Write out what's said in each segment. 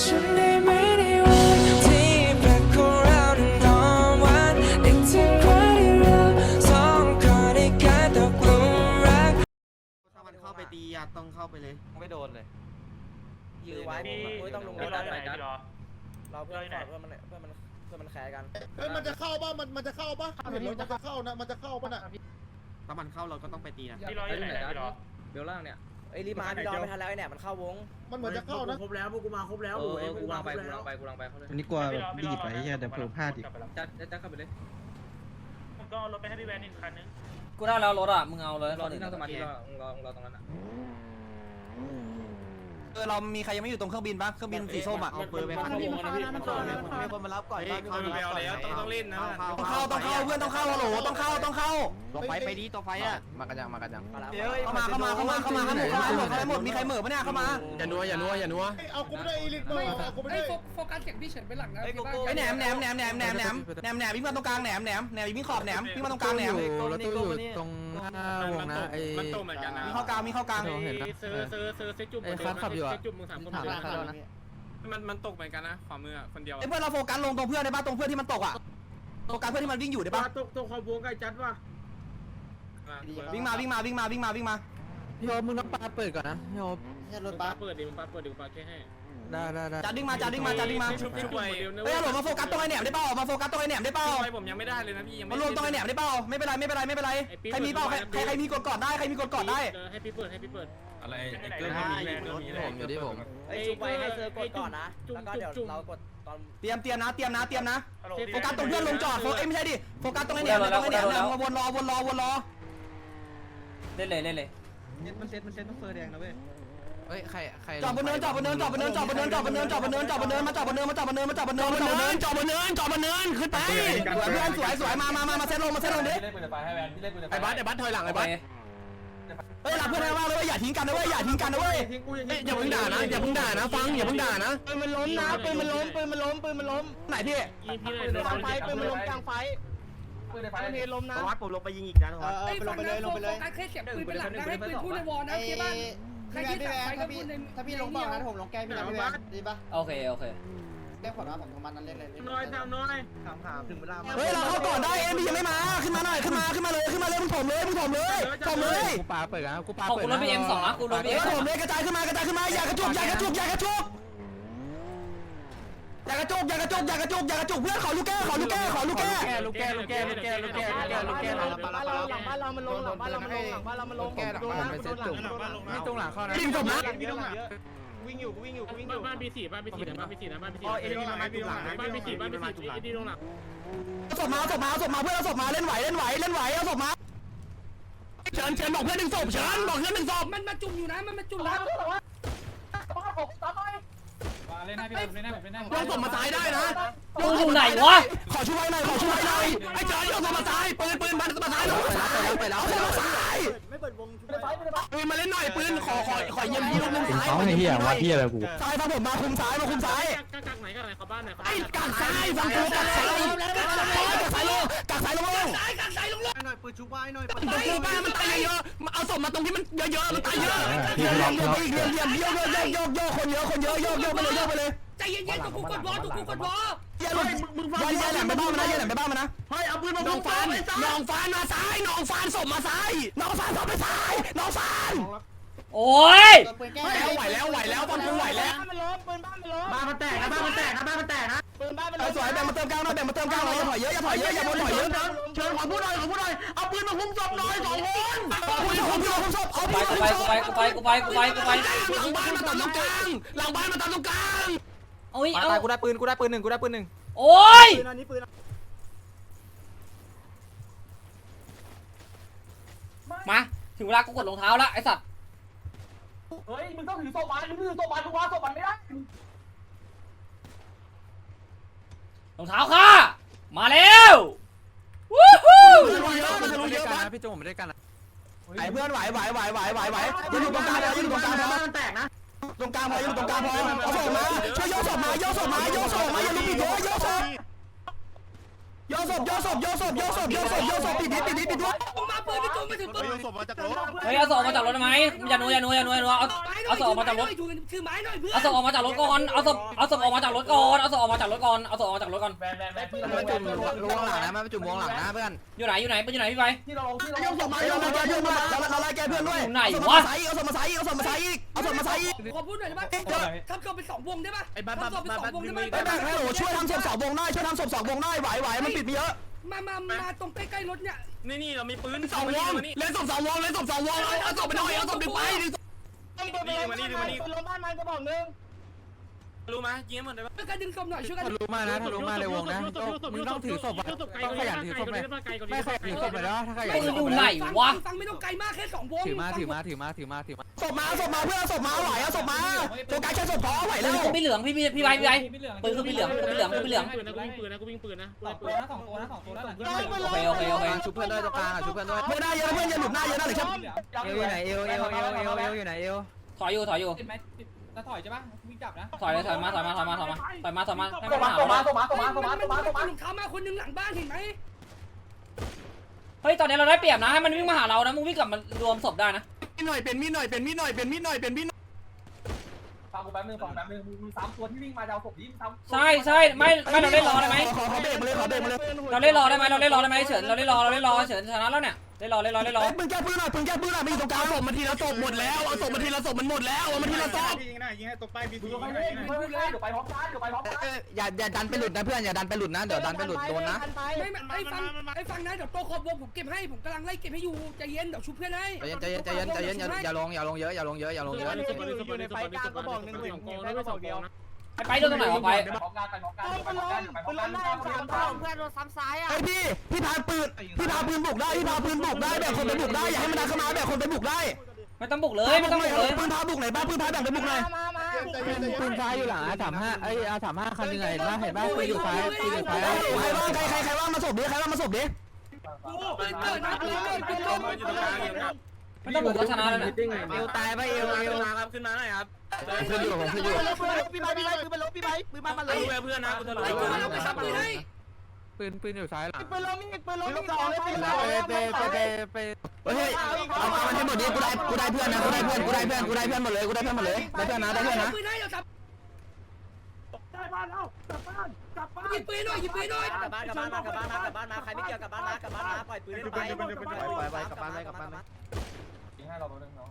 ถึงวันที่เราสองคนได้กลายตกหลุมรักถ้ามันเข้าไปตีอะต้องเข้าไปเลย ไม่โดนเลย ยื้อไว้พี่ผมไม่ต้องลงรพี่ถรอแล้วไหนพี่รอเราเพื่อนก่อนเพื่อนมันเพื่อนมันเพื่อนมันแคร์กันเฮ้ยมันจะเข้าป่ะมันมันจะเข้าป่ะเห็นรถมันจะเข้านะมันจะเข้าป่ะน่ะถ้ามันเข้าเราก็ต้องไปตีนะพี่รออยู่ไหนนะพี่รอเบลล่างเนี่ย เอ้ยรีบมาพี่รอไม่ทันแล้วไอ้แหนบมันเข้าวงมันเหมือนจะเข้านะครบแล้วพวกกูมาครบแล้วเอโอ้อยพวกูกลังไปครกูบแล้ลัวงไปกูลังไปเขาเลยอันนี้กลัวแบบดีดไปเหี้ยเดี๋ยวเผลอพลาดอีกจัดจัดเข้าไปเลยผมต้องเอารถไปให้พี่แวนอีกคันนึงกูได้แล้วรถอะมึงเอาเลยรอที่นั่งสมาธิรอรอรอตรงนั้นอะ เออเรามีใครยังไม่อยู่ตรงเครื่องบินปะเครื่องบินสีส้มอะ เอาปืนไปขัดมีคนมารับก่อนต้องเล่นต้องเข้าต้องเข้าเพื่อนต้องเข้าฮัลโหลต้องเข้าต้องเข้าตัวไฟไปดีตัวไฟอะมากันยังมากันยังเข้ามาเข้ามาเข้ามาเข้ามาเข้ามาเข้ามดเข้ามาหมดมีใครเหมือปะเนี่ยเข้ามาอย่านัวอย่านัวอย่านัวเอากูไม่ได้อีลิทลยเอากูไม่ได้โฟกัสเสียงพี่เฉินไปหลังนะไอ้แหนมแหนมแหนมแหนมแหนมแหนมแหนมวิ่งมาตรงกลางแหนมแหนมแหนมวิ่งขอบแหนมวิ่งมาตรงกลางแหนมรถตู้อยู่ตรงหน้าวงนะไอ้มันตกเหมือนกันนะมีเข้ากลางมีเข้ากลางซื้อซื้อซื้อเซ็กจุ่มเซ็กจุ่มมึงสามคนมันมันตกเหมือนกันนะขวามือคนเดียวไอ้เพื่อนเราโฟกัสลงตรงเพื่อนได้ปะตรงเพื่อนที่มันตกอะโฟกัสเพื่อนที่มันวิ่งอยู่ได้ปลาปะตกตกขอบวงไก่จัดว่ะวิ่งมาวิ่งมาวิ่งมาวิ่งมาวิ่งมาพี่โอ๊มึงต้องปาเปิดก่อนนะพี่โอ๊รถป้าเปิดดิมึงป้าเปิดดิมึงป้าแค่ให้ ได้ได้ได้จัดดิ้งมาจัดดิ้งมาจัดดิ้งมาชุบชุบเดียวนะเฮ้ยฮัลโหลมาโฟกัสตรงไอ้แหนมได้เปล่ามาโฟกัสตรงไอ้แหนมได้เปล่าไฟผมยังไม่ได้เลยนะพี่ยังมารวมตรงไอ้แหนมได้เปล่าไม่เป็นไรไม่เป็นไรไม่เป็นไรใครมีเปล่าใครใครใครมีกดกอดได้ใครมีกดกอดได้ให้พี่เปิดให้พี่เปิดอะไรไอ้เกิร์ลมีเกิร์ลมีผมอยู่ที่ผมเอ้ยชุบไว้ให้เซอร์กดก่อนนะแล้วก็เดี๋ยวเรากดตอนเตรียมเตรียมนะเตรียมนะเตรียมนะโฟกัสตรงเพื่อนลงจอดโฟเอ้ยไม่ใช่ดิโฟกัสตรงไอ้แหนมตรงไอ้แหนมเนี่ยมาวนรอวนรอวนรอเล่นเลยเล่นเลยมันเซ็ตมันเซ็ตต้องเฟอร์แดงนะเว้ยเฮ้ยใครใครจอดบนเนินจอดบนเนินจอดบนเนินจอดบนเนินจอดบนเนินจอดบนเนินจอดบนเนินมาจอดบนเนินมาจอดบนเนินมาจอดบนเนินมาจอดบนเนินจอดบนเนินจอดบนเนินขึ้นไปสวยเพื่อนสวยสวยมามามามาเซ็ตลงมาเซ็ตลงดิไอ้บัสไอ้บัสถอยหลังไอ้บัสเฮ้ยรับเพื่อนให้ว่าเลยอย่าทิ้งกันนะเว้ยอย่าทิ้งกันนะเว้ยทิ้งกูอย่างอย่าเพิ่งด่านะอย่าเพิ่งด่านะฟังอย่าเพิ่งด่านะปืนมันล้มนะปืนมันล้มปืนมันล้มปืนมันล้มไหนพี่พี่เลยกลางไฟปืนมันล้มกลางไฟปืนมันเทล้มนะวัดผมลงไปยิงอีกนะวัดเอ้ยลงไปเลยลงไปเลยโฟกัสแค่เสียงปืนเป็นหลักนะให้ปืนพูดในวอลนะโอเคป่ะ ใครที่สั่งไปก็พูดในถ้าพี่ลงบอกนะผมลงแก้พี่นะพี่แบดีป่ะโอเคโอเคแก้ผลว่าผมทำมันนั้นเล่นเลยน้อยทำน้อยเฮ้ยเราเข้าก่อนได้เอ็มบียังไม่มาขึ้นมาหน่อยขึ้นมาขึ้นมาเลยขึ้นมาเลยมึงถมเลยมึงถมเลยถมเลยกูปาเปิดนะกูปาของเปิดกูรถพีเอ็มสองนะกูรถพีเอเอ็อมถมเลยกระจายขึ้นมากระจายขึ้นมาอย่ากระจุกอย่ากระจุกอย่ากระจุกอย่า กระจุกอย่ากระจุกอย่ากระจุกอย่ากระจุกเพื่อนขอลูกแก้ขอลูกแก้ขอลูกแก้ลูกแก้ลูกแก้ลูกแก้ลูกแก้ลูกแก้ลูกแก้หลังบ้านเราหลังบ้านเรามันลงหลังบ้านเรามันลงหลังบ้านเรามันลงแก้หลังบ้านเป็นเซตจุ่มนี่ตรงหลังเข้านะยิงจบนะวิ่งอยู่วิ่งอยู่วิ่งอยู่บ้านปีสี่บ้านปีสี่นะบ้านปีสี่นะบ้านปีสี่บ้านปีสี่บ้านปีสี่บ้านปีสี่ไอ้ดีลงหลังศพมาศพมาศพมาเพื่อนเอาศพมาเล่นไหวเล่นไหวเล่นไหวเอาศพมาเชิญเชิญบอกเพื่อนหนึ่งศพเชิญบอกเพื่อนหนึ่งศพมันมาจุ่มอยู่นะมันมาจุ่ มนะโยนศพมาซ้ายได้นะมึงอยู่ไหนวะ ขอช่วยหน่อยขอช่วยหน่อยไอ้เจอโยนศพมาซ้ายปืนปืนมันมาซ้ายไปแล้วไปแล้วไปแล้ว ซ้ายไม่เปิดวงปืนมาเล่นหน่อยปืนขอขอขอเยี่ยมยี่ลูกนึงซ้ายเขาไอ้เหี้ยวัดเหี้ยอะไรกูซ้ายฟังผมมาคุมซ้ายมาคุมซ้ายกักกักไหนกักไหนเขาบ้านไหนเขาไอ้กักซ้ายฟังกูกักซ้ายกักซ้ายลงกักซ้ายลงลงหน่อยปืนชุบไว้หน่อยตรงกูบ้านมันตายเยอะๆเอาศพมาตรงที่มันเยอะๆมันตายเยอะเยี่ยมเยี่ยมเยี่ยมเยี่ยมเยี่ยมโยกโยกโยกโยกคนเยอะคนเยอะโยกโยกไปเลยโยกไปเลยใจเย็นๆตัวกูกดวอลตัวกูกดวอลเยี่ยมยันยันแหลมไปบ้านมันนะยันแหลมไปบ้านมันนะเฮ้ยเอาปื นมาน้องฟานน้องฟานมาซ้ายน้องฟานศพมาซ้ายน้องฟานศพไปซ้ายน้องฟานโอ้ยปืนแก้ไหวแล้วไหวแล้วไหวแล้วบอลกูไหวแล้วมันล้มปืนบ้านมันล้มบ้านมันแตกนะบ้านมันแตกนะบ้านมันแตกนะปืนบ้านมันเอล้อมสวยแบ่งมาเติมกลางหน่อยแบ่งมาเติมกลางหน่อยอย่าถอยเยอะอย่าถอยเยอะอย่าบนถอยเยอะเชิญขอพูดหน่อยขอพูดหน่อยเอาปืนมาคุ้มศพหน่อยสองคนเอาปืนของพี่ของศพเอาไปปืนกูไปกูไปกูไปกูไปกูไปกูไปหลังบ้านมาตัดตรงกลางหลังบ้านมาตัดตรงกลางโอ้ยเอาตายกูได้ปืนกูได้ปืนหนึ่งกูได้ปืนหนึ่งโอ้ย ปืนอันนี้ปืน มา ถึงเวลากูกดรองเท้าละไอสัตว์เฮ้ย มึงต้องถือศพมันมึงถือศพมันมึงวางศพมันไม่ได้รองเท้าค่ะ มาแล้ววู้ฮู้รู้เยอะมันจะรู้เยอะกันปะนะพี่โจผมไม่ได้กันนะไอ้เพื่อนไหวไหวไหวไหวไหวไหวยืนอยู่ตรงกลางพอยืนอยู่ตรงกลางพอบ้านมันแตกนะตรงกลางพอยืนอยู่ตรงกลางพอเอาศพมาช่วยโยกศพมาโยกศพมาโยกศพมาอย่าลุกปิดโยโยกศพโยกศพโยกศพโยกศพโยกศพโยกศพโยกศพปิดดิปิดดิปิดดิมึงมา ปืนพี่ตุ้มมาถือปืนศพมาจากรถเฮ้ยเอาศพออกมาจากรถได้ไหมอย่านัวอย่านัวอย่านัวอย่านัวเอาเอาศพออกมาจากรถถือไม้หน่อยเพื่อนเอาศพออกมาจากรถก่อนเอาศพเอาศพออกมาจากรถก่อนเอาศพออกมาจากรถก่อนเอาศพออกมาจากรถก่อนแบนแบนแบนพี่มาจุ่มลวงหลังนะมาจุ่มลวงหลังนะเพื่อนอยู่ไหนอยู่ไหนเป็นอยู่ไหนพี่ไปที่เราที่เราเอาศพมาเอาศพมาแกเพื่อนด้วยเราไล่แกเพื่อนด้วยไหนวะเอาศพมาใส่เอาศพมาใส่อีกเอาศพมาใส่อีกขอพูดหน่อยได้ปะทำตัวเป็นสองวงได้ปะไอ้บ้าทำตัวเป็นสองวงได้ไอ้ปะแม่งให้โอ้ช่วยทำศพสองวงได้ช่วยทำศพสองวงได้ไหวไหวมันปิดมีเยอะ มามามาตรงใกล้ๆรถเนี่ย นี่นี่เรามีปืนสองวงเล่นศพสองวงเล่นศพสองวงเอาเอาศพไปหน่อยเอาศพดึงไปดึงนี่มานี่มานี่ลงบ้านมันก็บอกนึง รู้ไหมยิงให้หมดเลยปะช่วยกันดึงศพหน่อยช่วยกันทะลุมานะทะลุมาในวงนะมึงต้องถือศพอะต้องขยันถือศพไหมไม่ขยันถือศพเลยนะถ้าขยันปืนอยู่ไหนฟังวะ ฟังไม่ต้องไกลมากแค่สองวงถือมาถือมาถือมาถือมาถือมาศพมาศพมาเพื่อนเอาศพมาไหวเอาศพมาโฟกัสแค่ศพพอไหวปืแล้นวขึ้นพี่เหลืองพี่พี่พี่ใบพี่ใบปืนคือพี่เหลืองคือพี่เหลืองคือพี่เหลือง ปืนนะกูวิ่งปืนนะกูวิ่งปืนนะสองตัวนะสองตัวนะสองตัวนะหลังโอเคโอเคโอเคชุบเพื่อนด้วยตรงกลางอะชุบเพื่อนด้วยเพื่อนได้เยอะเพื่อนอย่าหลุดหน้าเยอะนะหรือแค่เอวอยู่ไหนเอวเอวเอวเอวเอวอยู่ไหนเอวถอยอยู่ถอยอยู่ติดไหม จะถอยใช่ปะวิ่งจับนะถอยเลยถอยมาถอยมาถอยมาถอยมาถอยมาถอยมาให้ส่มันงมามาหาส่งเรามาส่งมาส่งมาส่งมาส่งมาส่งมาลุงเขามาคนนึงหลังบ้านเห็นไหมเฮ้ยตอนนี้เราได้เปรียบนะให้มันวิ่งมาหาเรานะมึงวิ่งกลับมารวมศพได้นะมีหน่อยเป็นมีหน่อยเป็นมีหน่อยเป็นมีหน่อยเป็นมีหน่อยฟังกูแป๊บนึงฟังแป๊บนึงมึงสามตัวที่วิ่งมาจะเอาศพนี้มึงสามใช่ใช่ไม่ไม่เราเล่นรอได้ไหมขอขอเบรกมาเลยขอเบรกมาเลยเราเล่นรอได้ไหมเราเล่นรอได้ไหมเฉินเราเล่นรอเราเล่นรอเฉินชนะแล้วเนี่ย เล่นรอเล่นรอเล่นรอปืนแก้ปืนหน่อยปืนแก้ปืนหน่อยมีตรงกลางศพมาทีละศพหมดแล้วเอาศพมาทีละศพมันหมดแล้วเอามาทีละศพยิงได้ยิงให้ตกไปบีมึบีงไปเลยมึงไปเลยเดี๋ยวไปพร้อมกันเดี๋ยวไปพร้อมกันอย่าอย่าดันไปหลุดนะเพื่อนอย่าดันไปหลุดนะเดี๋ยวดันไปหลุดโดนนะไม่ไอ้ฟังไอ้ฟังนะเดี๋ยวโตขอบวงผมเก็บให้ผมกำลังไล่เก็บให้อยู่ใจเย็นเดี๋ยวชุบเพื่อนให้ใจเย็นใจเย็นใจเย็นใจเย็นอย่าอย่าลงอย่าลงเยอะอย่าลงเยอะอย่าลงเยอะอยู่ในไฟกลางก็บอกหนึ่งหนึ่งแค่ไม่บอกเดียว ไปไปโดนตรงไหนวะไปไปพร้อมกันไปพร้อมกันไปพร้อมกันไปพร้อมกันเพื่อนโดนซ้ำซ้ายอะไอพี่พี่พาปืนพี่พาปืนบุกได้พี่พาปืนบุกได้แบ่งคนไปบุกได้อย่าให้มันดันเข้ามาแบ่งคนไปบุกได้ไม่ต้องบุกเลยไม่ต้องบุกเลยปืนพาบุกไหนบ้างปืนพาแบ่งไปบุกหน่อยปืนซ้ายอยู่หลังอาสามห้าไอ้อาสามห้าคันยังไงเห็นป่ะเห็นป่ะปืนอยู่ซ้ายปืนอยู่ซ้ายใครว่างใครใครใครว่างมาศพดิใครว่างมาศพดิ ปืนเกิดนะปืนเกิดปืนเกิดปืนอยู่ตรงกลางอยู่ครับไม่ต้องบุกก็ชนะแล้วเนี่ยเอวตายป่ะเอวเอขึ้วนมาครับขึ้นมาหน่อยครับขึ้นอยู่ผมขึ้นอยู่พี่ไบพี่ไบปืนมันลบพี่ไบปืนมันมันเราดูเพื่อนนะกูทะลุไอ้ปืนเราไปซับปืนให้ปืนปืนอยู่ซ้ายหลังปืนล้มอีกปืนล้มอีกสองเลยปืนไปล้มไปไปไปเฮ้ยเอาเอามันให้หมดดิกูได้กูได้เพื่อนนะกูได้เพื่อนกูได้เพื่อนกูได้เพื่อนหมดเลยกูได้เพื่อนหมดเลยได้เพื่อนนะได้เพื่อนนะปืนให้เราซับได้บ้านแล้วกลับบ้านกลับบ้านหยิบปืนหน่อยหยิบปืนหน่อยกลับบ้านกลับบ้านมากลับบ้านมากลับบ้านมาใครไม่เกี่ยวกลับบ้านมากลับบ้านมาปล่อยปืนไปยิ งให้เราตัวนึงเนาะ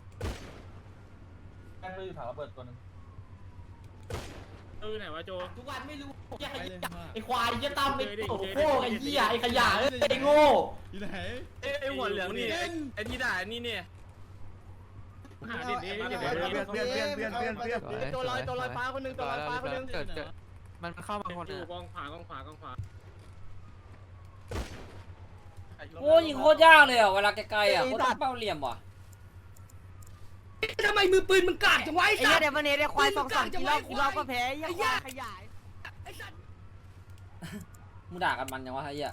แม่งปืนอยู่ถังระเบิดตัวนึงเออไหนวะโจ ทุกวันไม่รู้ไอ้ควายยี่ตั้มไอ้โอ้โหไอ้เหี้ยไอ้ขยะไอ้โง่อยู่ไหนไอ้หัวเหลืองนี่ไอ้ที่ด่านี่เนี่ยหาดิดิดิเพื่อนเพื่อนเพื่อนเพื่อนเพื่อนเพื่อนเพื่อนตัวลอยตัวลอยฟ้าคนนึงตัวลอยฟ้าคนนึงเกิดเกิดมันเข้ามาคนอยู่อะกองขวากองขวากองขวาโอ้ยิงโคตรยากเลยอะเวลาไกลๆอะโคตรเป้าเหลี่ยมว่ะ ทำไมมือปืนมึงกากจังวะไอ้ไอ้สัเหี้ยตว์ เดี๋ยววันนี้ได้ควายสองสามกิโลกิโลก็แพ้ไอ้เหี้ยขยาย ไอ้สัตว์มึงด่ากันมันยังวะไอ้เหี้ย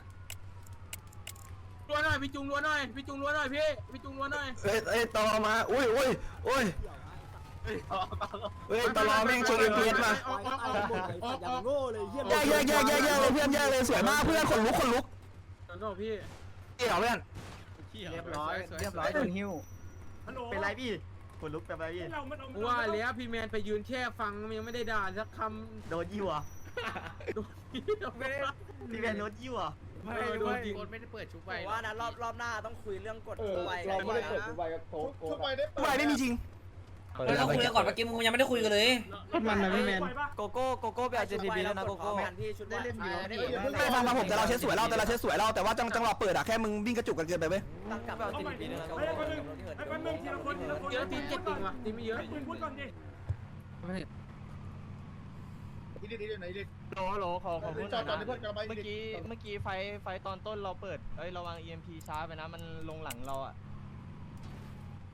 รัวหน่อยพี่จุงรัวหน่อยพี่จุงรัวหน่อยพี่พี่จุงรัวหน่อยเอ้ยเอ้ยตอมา อุ้ยอุ้ยอุ้ยเฮ้ยตลอแม่งเช็คเอ็มพีเอสมาแย่แย่แย่แย่แย่เลยเพื่อนแย่เลยสวยมากเพื่อนขนลุกขนลุกโน่พี่เกี่ยวเพื่อนเรียบร้อยเรียบร้อยโดนหิ้วเป็นไรพี่ คนลุกเป็นไรพี่กูว่าแล้วพี่แมนไปยืนแค่ฟังยังไม่ได้ด่าสักคำโดนยิ้วอะพี่แมนโดนยิ้วอะไม่โดนจริงไม่ได้เปิดชุบไปว่านะรอบรอบหน้าต้องคุยเรื่องกฎไวเราไม่ได้เปิดตัวใบกับโต๊ะทุกไปได้ไม่ไม่มีจริง เราคุยกันก่อนเมื่อกี้มึงยังไม่ได้คุยกันเลย มันนะพี่แมน โกโก้โกโก้ไปเอาเจทีบีแล้วนะโกโก้พี่ชุดเล่นอยู่ไม่ฟังฟังผมแต่เราเช็ดสวยเราแต่เราเช็ดสวยเราแต่ว่าจังจังหวะเปิดอะแค่มึงวิ่งกระจุกกันเกินไปเว้ยตั้งกลับไปเอาเจทีบีแล้วนะโกโก้ที่เหินเยอะทีมเจ็ดจริงว่ะทีมไม่เยอะพูดก่อนดินี่ดิไหนดิโหลโหลขอขอพูดจอดจอดในเพื่อนกลับไปเมื่อกี้เมื่อกี้ไฟไฟตอนต้นเราเปิดเอ้ยระวัง EMP ช้าไปนะมันลงหลังเราอะ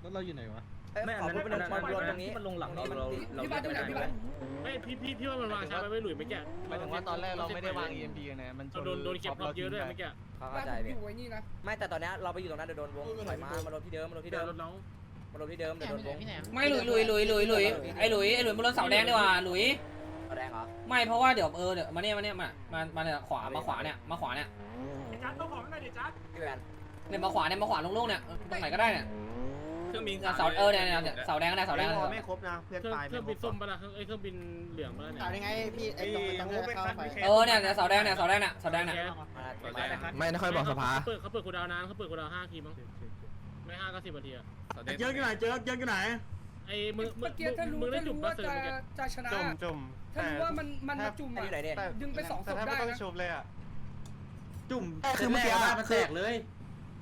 แล้วเราอยู่ไหนวะ ไม่อันนั้นมันมันรวมตรงนี้มันลงหลังเราเราเราพี่บ้านพี่บ้านพี่บ้านไม่พี่พี่พี่ว่ามันวางช้าไปไม่หลุยไม่แก่หมายถึงว่าตอนแรกเราไม่ได้วาง EMP กันนะมันชเรานโดนโดนเก็บรอบเยอะด้วยเมื่อกี้เข้าใจอยู่ไว้นี่นะไม่แต่ตอนนี้เราไปอยู่ตรงนั้นเดี๋ยวโดนวงถอยมามาลงที่เดิมมาลงที่เดิเดินมรถน้องมาลงที่เดิมเดี๋ยวโดนวงไม่หลุยหลุยหลุยหลุยหลุยไอ้หลุยไอ้หลุยมันรถเสาแดงดีกว่าหลุยแดงเหรอไม่เพราะว่าเดี๋ยวเออเดี๋ยวมาเนี่ยมาเนี่ยมามามาเนี่ยขวามาขวาเนี่ยมาขวาเนี่ยจัดต้องของหน่อยดิจัดพี่แมนเนี่ยมาขวาเนี่ยมาขวาโล่งๆเนี่ยตรงไหนก็ได้เนี่ย เครื่องบินเสาเออเนี่ยเนี่ยเสาแดงเนี่ยเสาแดงไม่ครบนะเพื่อนเครื่องตายเครื่องบินส้มปะล่ะเครื่องไอ้เครื่องบินเหลืองปะล่ะเนี่ยข่าวยังไงพี่ไอ้ตรงตรงนี้เข้าไปเออเนี่ยเสาแดงเนี่ยเสาแดงเนี่ยเสาแดงเนี่ยไม่ไม่ค่อยบอกสภา เขาเปิดเขาเปิดกูดาวนานเขาเปิดกูดาวห้าทีมั้งไม่ห้าก็สิบนาทีอะเจอกันไหนเจอเจอกันไหนไอ้มึงมึเมื่งอกี้ถ้ารู้มึงได้ถ้าจุ่มรู้ปะว่าเสือจะเมื่อกี้จะชนะ จุ่มจุ่มถ้ารู้ว่ามันมันมาจุ่มอยู่ไหนเนี่ยดึงไปสองศพได้นะชุบเลยอะจุ่มคือเมื่อกี้มันแตกเลย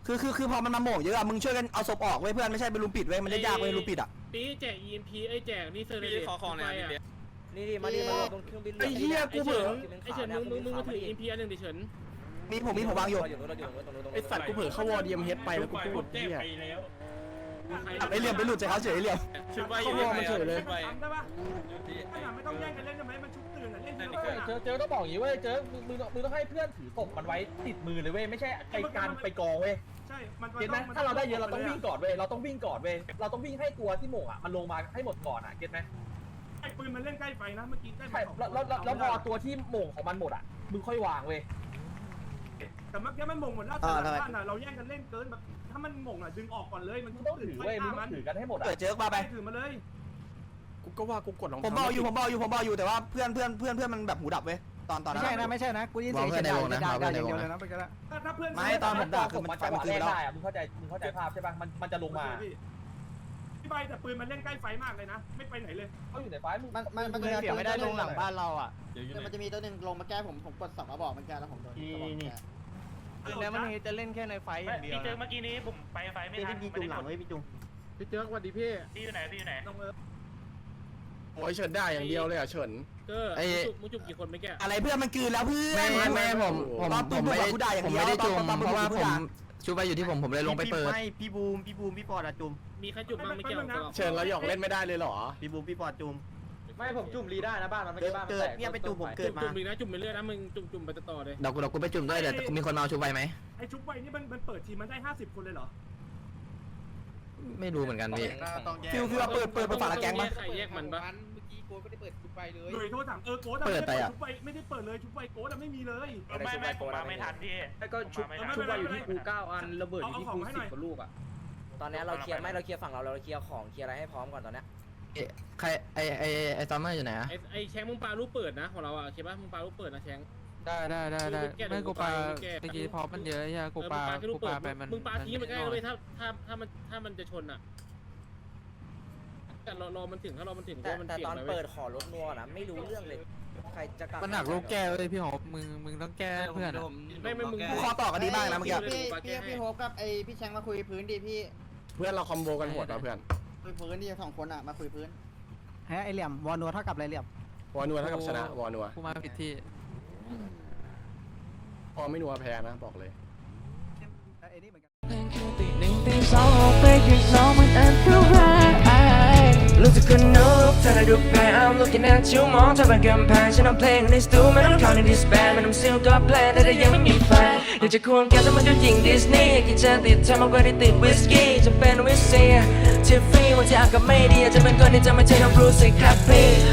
คือคือคือพอมันมาโหม่เยอะอะมึงช่วยกันเอาศพออกเว้ยเพื่อนไม่ใช่เป็นลุมปิดเว้ยมันจะยากเว้ยลุมปิดอะปีแจก EMP ไอ้แจกนี่เซอร์เรเดตขอของเนี่ยนี่ดิมาดิมาลงตรงเครื่องบินไอ้เหี้ยกูเผลอ ไอ้เฉินมึงมึงมึงมาถือ EMP อันหนึ่งดิเฉินมีผมมีผมวางอยู่ ไอสัตว์กูเผลอเข้าวอร์ดียมเฮดไปแล้วกูพูดเหี้ย ไอเหลี่ยมไปหลุดใจเขาเฉยไอ้เหลี่ยม ชุดไปเข้าวอร์มันเฉยเลยได้ปะไม่ต้องแย่งกันเล่นได้ไหมมันชุบตื่นอะเล่นเเจอเจอต้องบอกอย่างนี้เว้ยเจอมึงมึงมึงต้องให้เพื่อนถือศพมันไว้ติดมือเลยเว้ยไม่ใช่ไปการไปกองเว้ยใช่ มันเก็ตไหมถ้าเราได้เยอะเราต้องวิ่งก่อนเว้ยเราต้องวิ่งก่อนเว้ยเราต้องวิ่งให้ตัวที่โหม่งอะมันลงมาให้หมดก่อนอะเก็ตไหมไอ้ปืนมันเล่นใกล้ไฟนะเมื่อกี้ใกล้ใช่แล้วแล้วแล้วแล้วพอตัวที่โหม่งของมันหมดอะมึงค่อยวางเว้ยแต่เมื่อกี้มันมงหมดแล้วแต่ละบ้านอะเราแย่งกันเล่นเกินแบบ ถ้ามันมงอะดึงออกก่อนเลยมันมึงต้องถือเว้ยมึงต้องถือกันให้หมดอะเกิดเจอมาไป ถือมาเลยกูก็ว่ากูกดรองผมเท้าบอกอยู่ผมบอกอยู่ผมบอกอยู่แต่ว่าเพื่อนเพื่อนเพื่อนเพื่อนมันแบบหูดับเว้ยตอนตอนไม่นั้นใช่นะไม่ใช่นะกูยินเสียงเฉยๆด่าด่าอย่างเดียวเลยนะไปกันละถ้าถ้าเพื่อนไม่ตอนผมด่าคือมันมันไฟจังหมันวะคืแรอกแล้วได้อะมึงเข้าใจมึงเข้าใจภาพใช่ป่ะมันมันจะลงมาพี่ใบแต่ปืนมันเล่นใกล้ไฟมากเลยนะไม่ไปไหนเลยเขาอยู่ในไฟมึงมันมันมันเสียงไม่ได้ลงหลังบ้านเราอะมันจะมีตัวหนึ่งลงมาแก้ผมผมกดสองกระบอกมันแก้แล้วผมโดน แล้วมันจะเล่นแค่ในไฟอย่างเดียวพี่เจอเมื่อกี้นี้ผมไปไฟไม่ทันพี่จุ่มหลังไว้พี่จุ่มพี่เจอสวัสดีพี่พี่อยู่ไหนพี่อยู่ไหนน้องเอิร์โอ้ยเฉินได้อย่างเดียวเลยอะเฉินเกอร์มึงจุ่มกี่คนไม่แก่อะไรเพื่อนมันกืนแล้วเพื่อนไม่ไม่ไม่ผมผมตอนผปืนมบุกไม่ได้กูด่าอย่างผมเดียวไม่ได้จุ่มตอนเพราะว่าปืนบุกผกูมด่าชูไปอยู่ที่ผมผมเลยลงไปเปิดไม่พี่บูมพี่บูมพี่ปอดอะจุ่มมีใครจุ่มบ้างไม่แก่เฉินเราหยอกเล่นไม่ได้เลยเหรอพี่บูมพี่ปอดจุ่ม ไม่ผมจุ่มรีได้นะบ้านมันไม่ใช่บ้านเกิดเนี่ยไปจุ่มผมเกิจุ่ดมมาจุ่มอีกนะจุ่มไปเรื่อยนะมึงจุ่มจุ่มไปต่อเลยเดี๋ยวกูเดี๋ยวกูไปจุ่มด้วยเดี๋ยวมีคนมาเอาชูไปไหมไอชุบไวนี่มันมันเปิดทีมันได้ 50 คนเลยเหรอ ไม่รู้เหมือนกันพี่ฟิวฟิวเปิดเปิดเปิดฝาละแกงปะใครแยกมันปะเมื่อกี้โกไม่ได้เปิดชุดไปเลยหน่วยโทรสั่งเออโค้ดอะไม่ได้เปิดชุบไวไม่ได้เปิดเลยชุบไวโค้ดอะไม่มีเลยไม่ไม่ผมมาไม่ทันพี่ก็ชุบชุบไวอยู่ที่กูเก้าอันระเบิดอยู่ที่กูสิบกว่าลูกตอนนี้เราเคลียร์ไม่เราเคลียร์ฝั่งเราเราเคลียร์ของเคลียร์อะไรให้พร้อมก่อนตอนนี้เอ๊ะ ใครไอไอไอซัมเมอร์อยู่ไหนอะไอ้ไอ้แชงมึงปลาลูกเปิดนะของเราอะโอเคปะมึงปลาลูกเปิดนะแชง ได้ได้ได้ได้ไม่กูปลาตะกี้พอมันเยอะใช่กูปลากูปลาไปมันมึงปลาทิ้งมันใกล้เลยถ้าถ้าถ้ามันถ้ามันจะชนอะแต่รอรอมันถึงถ้ารอมันถึงแต่มันแต่เกี่ยตวอนไปเปิดขอรถนัวนะไม่รู้เรื่องเลย ใครจะกลับมันหนักลูกแก้วเลยพี่หอบมึงมึงต้องแก้เพื่อนไม่ไม่มึงกูคอต่อกันดีบ้างนะเมื่อกี้พี่พี่พี่โฮปกับไอพี่แชงมาคุยพื้นดิพี่เพื่อนเราคอมโบกันโหดว่ะเพื่อน คุยพื้นดิสองคนอะมาคุยพื้นฮะไอเหลี่ยมวอนัวเท่ากับอะไรเหลี่ยมวอนัวเท่ากับชนะวอนัวกูมาผิดที่พอไม่นัวแพ้นะบอกเลยหนึ่งตีสองออกไปข้างนอกมันอันตรายรู้สึกคนนุกเธอได้ดูแพ้ I'm looking at you มองเธอเป็นกำแพงฉันเอาเพลงในสตูไม่ต้องเข้าในดิสแบนไม่ต้องซิลก็เพลงแต่ถ้ายังไม่มีแฟนอยากจะควงแกแต่มันดูหญิงดิสนีย์กินจะติดเธอมากกว่าที่ติดวิสกี้จะเป็นวิสเซีย ทิฟรีวันที่อากาศไม่ดีอาจจะเป็นคนที่จะไม่ใช่ต้องบรูซี่ครับพี่